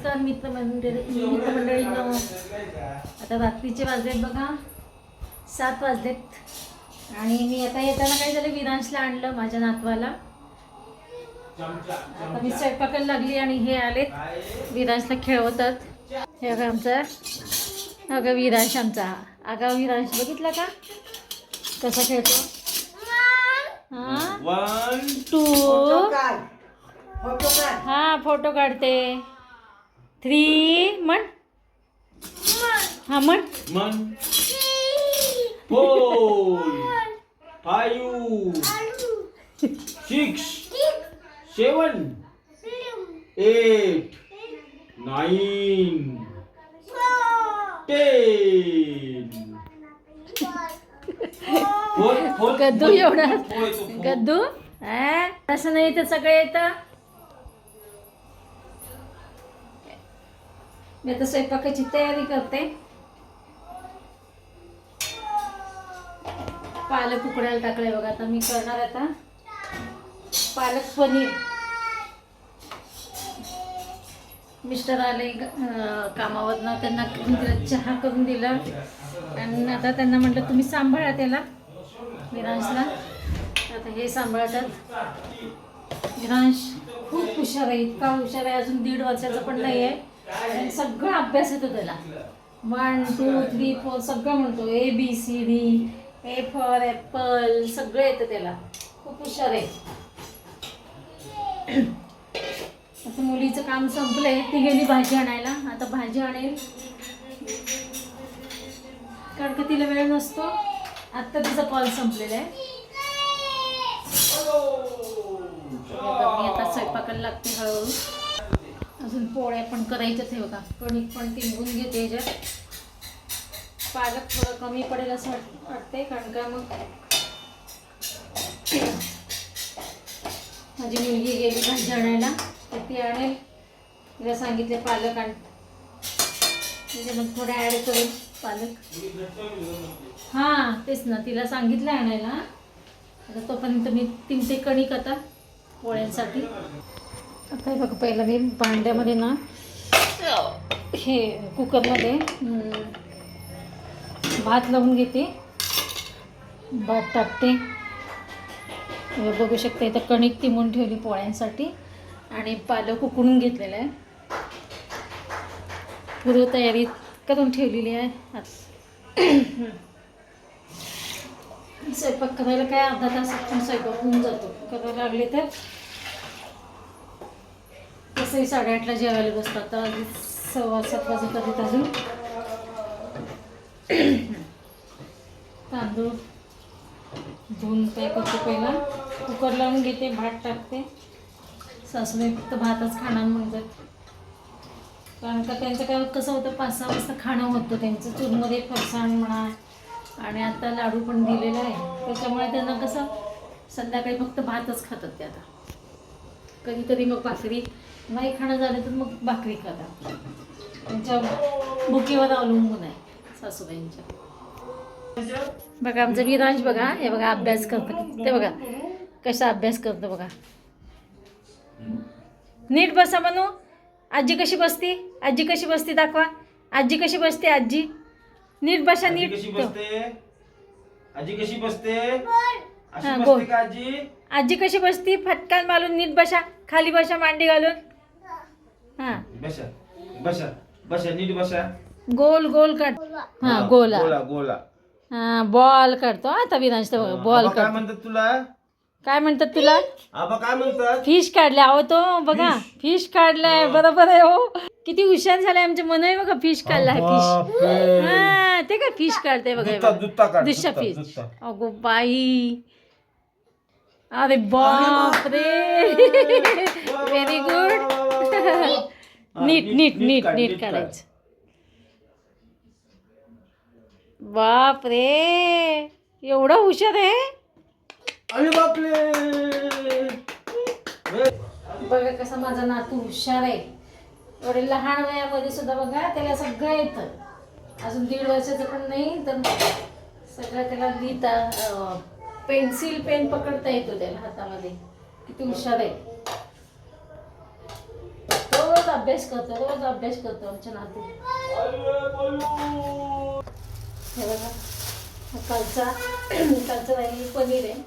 नमस्कार मित्रमंडळी मित्रमंडळींनो आता रात्रीचे वाजलेत बघा. सात वाजलेत. आणि मी आता येताना काय झालं विरांशला आणलं माझ्या नातवाला. आता मी स्वयंपाकाला लागली आणि हे आलेत. विरांशला खेळवतात. हे बघा आमचा. अगं विरांश आमचा. अगं विरांश बघितला का? कसा खेळतो? हा? वन टू काढ. फोटो काढ. हा फोटो काढते. थ्री म्हण. हा म्हण. मन four five six. Seven. Eight. Nine. Ten. Four. Four गद्दू एवढा. गद्दू? हा? तसं नाही तर सगळं येतं. मी आता स्वयंपाकाची तयारी करते. पालक उकडायला टाकलंय बघा आता मी करणार आता. पालक पनीर. मिस्टर आले कामावरनं त्यांना करून दिलं चहा करून दिला. आणि आता त्यांना म्हटलं तुम्ही सांभाळा त्याला विरांशला. आता हे सांभाळतात. विरांश खूप हुशार आहे इतका हुशार आहे अजून दीड वर्षाचा पण नाही आहे. आणि सगळा अभ्यास येतो त्याला. वन टू थ्री फोर सगळं म्हणतो. A B C D A for apple सगळं येतं त्याला. खूप हुशार आहे. आता मुलीचं काम संपलंय. ती गेली भाजी आणायला. आता भाजी आणेल. कारण का तिला वेळ नसतो. आत्ता तिचा कॉल संपलेला आहे. आता मी आता स्वयंपाकाला लागते हळूहळू. अजून पोळ्या पण करायच्याच आहे बघा. कणिक पण तिंबून घेते याच्यात. पालक थोडं कमी पडेल असं वाट वाटतंय कारण का मग माझी मुलगी गेली भाजी आणायला तर ती आणेल. तिला सांगितले पालक आण. म्हणजे मग थोडं ॲड करेल पालक. हां तेच ना तिला सांगितलं आणायला. आता तोपर्यंत मी ते कणिक आता पोळ्यांसाठी. आता हे बघा पहिलं मी भांड्यामध्ये ना हे कुकरमध्ये भात लावून घेते. भात टाकते. बघू शकता इथं कणिक तिमून ठेवली पोळ्यांसाठी आणि पालक उकडून घेतलेलं आहे. पूर्व तयारी करून ठेवलेली आहे. स्वयंपाक करायला काय अर्धा तासात पण स्वयंपाक होऊन जातो. करायला लागले तर तसंही साडेआठला जेवायला बसतात. तर सव्वा सात वाजत आलेत अजून. तांदूळ धुवून काय करते पहिला. कुकर लावून घेते भात टाकते. सासूबाई फक्त भातच खाणार म्हणतात. कारण का त्यांचं काय कसं होतं पाच सहा वाजता खाणं होतं. त्यांचं चूरमध्ये फरसाण म्हणा आणि आता लाडू पण दिलेला आहे. त्याच्यामुळे त्यांना कसं संध्याकाळी फक्त भातच खातात ते आता. कधीतरी मग भाकरी नाही खाणं झालं तर मग भाकरी खातात त्यांच्या भुकीवर अवलंबून आहे सासूबाईंच्या. बघा आमचं विरांश बघा हे बघा अभ्यास करतो ते बघा कसा अभ्यास करतो बघा. नीट बसा म्हणू आजी कशी बसती? आजी कशी बसती दाखवा. आजी कशी बसते आजी? नीट बसा नीट कशी बसते? आजी कशी बसते? आजी कशी बसती? फटकान मारून नीट बसा. खाली बसा मांडी घालून. हा। बसा बसा बसा नीट बसा। गोल गोल काढ हा गोला। गोला गोला। हा बॉल काढतो हा, आता विरांश बघा बॉल आबा काय काढतो म्हणतात तुला? काय म्हणतात तुला? आबा काय म्हणतात? फ़िश काढले अहो तो बघा फ़िश. काढलाय बरोबर आहे हो. किती हुशार झालाय आमचे मन आहे बघा फ़िश काढलाय फ़िश. हा ते काय फ़िश काढते बघा हे दुत्ता बघा. दुत्ता काढ दुसरा दुत्ता, फ़िश. दुत्ता. अगो बाई. अरे बाप रे व्हेरी गुड नीट नीट नीट नीट काढ. काढायचं. बाप रे एवढा हुशार आहे? अरे बापले बघा कसा माझा नातू हुशार आहे. एवढे लहान वयामध्ये सुद्धा बघा त्याला सगळं येतं. अजून दीड वर्षाचं पण नाही तर सगळं त्याला लिहिता पेन्सिल पेन पकडता येतो त्याला हातामध्ये. किती हुशार आहे. अभ्यास करतो रोज अभ्यास करतो आमच्या नातू. हे बघा कालचा कालचा राहिलेली पनीर आहे.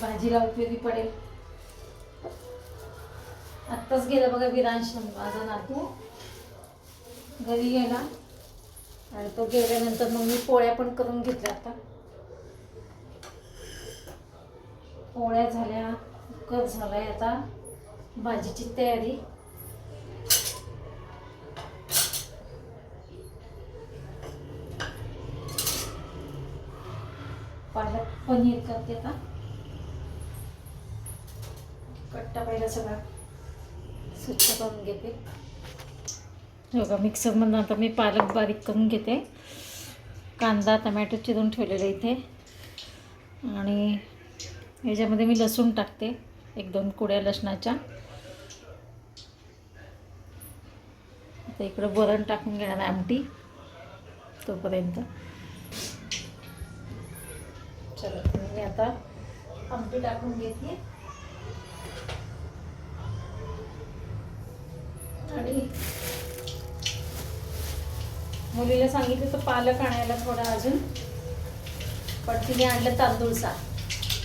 भाजीला उपयोगी पडेल. आत्ताच गेला बघा विरांश माझा नातू. घरी गेला. आणि तो गेल्यानंतर मग मी पोळ्या पण करून घेतल्या आता. पोळ्या झाल्या कुकर झालाय आता. भाजीची तयारी. पालक पनीर करते आता. कट्टा पहिला सगळा स्वच्छ करून घेते. बघा मिक्सरमधून आता मी पालक बारीक करून घेते. कांदा टमॅटो चिरून ठेवलेलं इथे. आणि याच्यामध्ये मी लसूण टाकते. एक दोन कुड्या लसणाच्या. आता इकडं वरण टाकून घेणार आमटी. तोपर्यंत. चला मी आता आमटी टाकून घेते. आणि मुलीला सांगितलं तर पालक आणायला थोडा अजून. पण तिने आणलं तांदूळ सार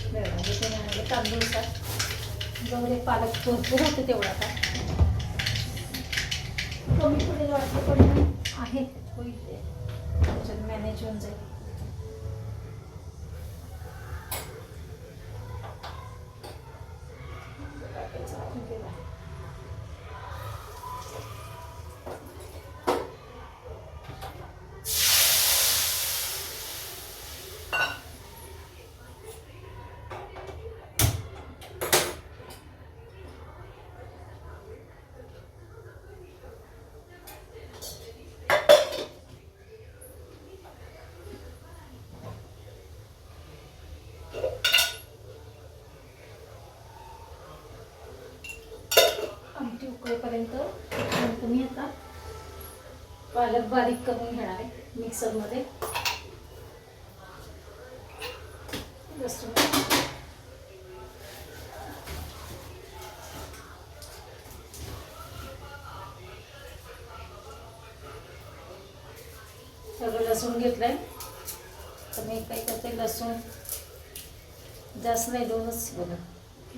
तिने आणलं तांदूळ सार जाऊ दे पालक भरपूर होतं तेवढा आता. कमी पडेल वाटतं पण आहे. होईल ते. मॅनेज होऊन जाईल टाकायचं आपण त्याला. आमटी उकळेपर्यंत तोपर्यंत मी आता पालक बारीक करून घेणार आहे मिक्सरमध्ये. लसूण सगळं लसूण घेतलंय. तर मी काय करते लसूण जास्त नाही दोनच बघा.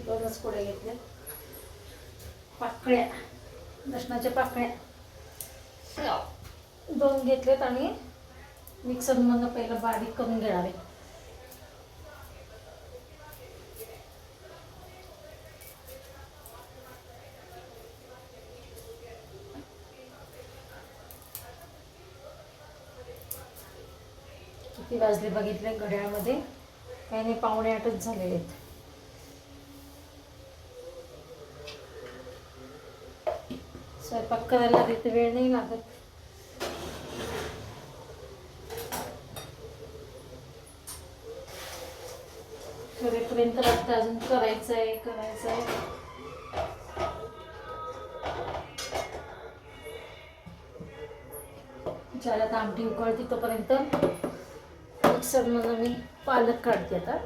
दोनच पुढे घेतले. पाकळ्या लसणाच्या पाकळ्या दोन घेतलेत आणि मिक्सरमधनं पहिलं बारीक करून घेणार आहे. किती वाजले बघितले घड्याळमध्ये काही नाही पावणे आठच झालेले आहेत स्वयंपाक करायला तिथे वेळ नाही लागत. करेपर्यंत लागतं अजून करायचं आहे करायचं आहे ज्याला आता आमटी उकळते तोपर्यंत मिक्सरमधून मी पालक काढते आता.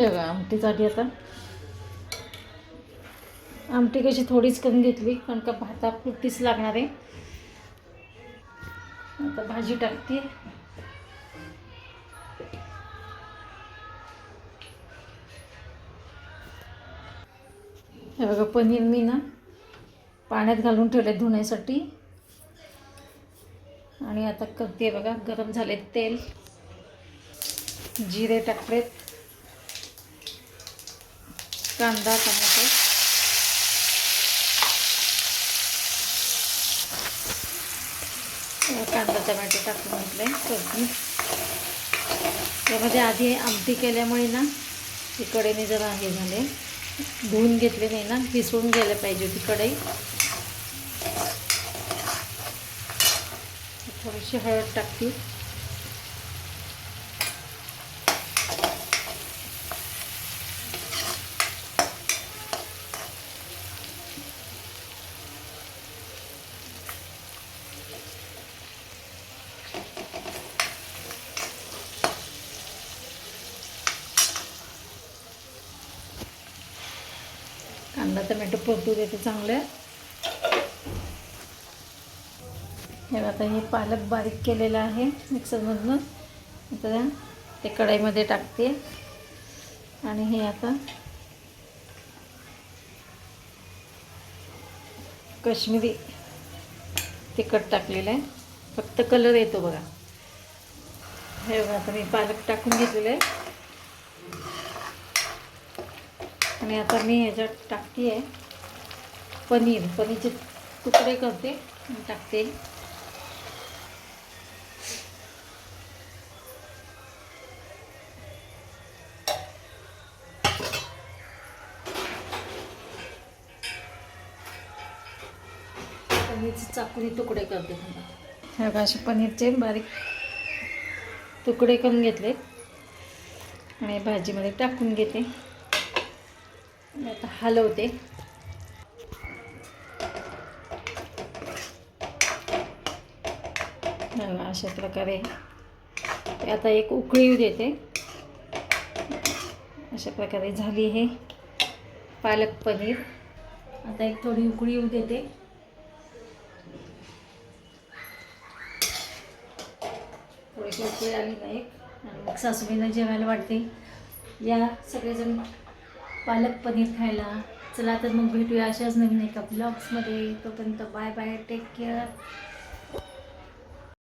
हे बघा झाली आता. आमटी कशी थोडीच करून घेतली कारण का भाता भातापुरतीच लागणार आहे. आता भाजी टाकते. हे बघा पनीर मी ना पाण्यात घालून ठेवले धुण्यासाठी. आणि आता करते बघा गरम झाले तेल. जिरे टाकलेत. कांदा टमाटो. कांदा टमॅटो टाकून म्हटले चटणी त्यामध्ये आधी आमटी केल्यामुळे ना ती कढईने जरा हे झाले. धुवून घेतले नाही ना पिसवून गेलं पाहिजे ती कढई. थोडीशी हळद टाकते. कांदा परतू देते चांगले. हे आता हे पालक बारीक केलेलं आहे मिक्सरमधनं. आता ते कढईमध्ये टाकते. आणि हे आता कश्मीरी तिखट टाकलेलं आहे. फक्त कलर येतो बघा. हे बघा आता मी पालक टाकून घेतलेलं आहे. आणि आता मी ह्याच्यात टाकते आहे पनीर पनीरचे तुकडे करते टाकते. पनीरचे चाकूने तुकडे करते ह्या असे पनीरचे बारीक तुकडे करून घेतले आणि भाजीमध्ये टाकून घेते. आता हलवते. अशा प्रकारे. आता एक उकळी देते. अशा प्रकारे झाली हे पालक पनीर. आता एक थोडी उकळी येऊ देते. थोडीशी उकळी आली ना एक. आणि मग सासूबाईंना जेवायला वाटते या सगळेजण पालक पनीर खायला. चला तर मग भेटूया अशाच नवीन एका ब्लॉग्समध्ये तोपर्यंत बाय बाय टेक केअर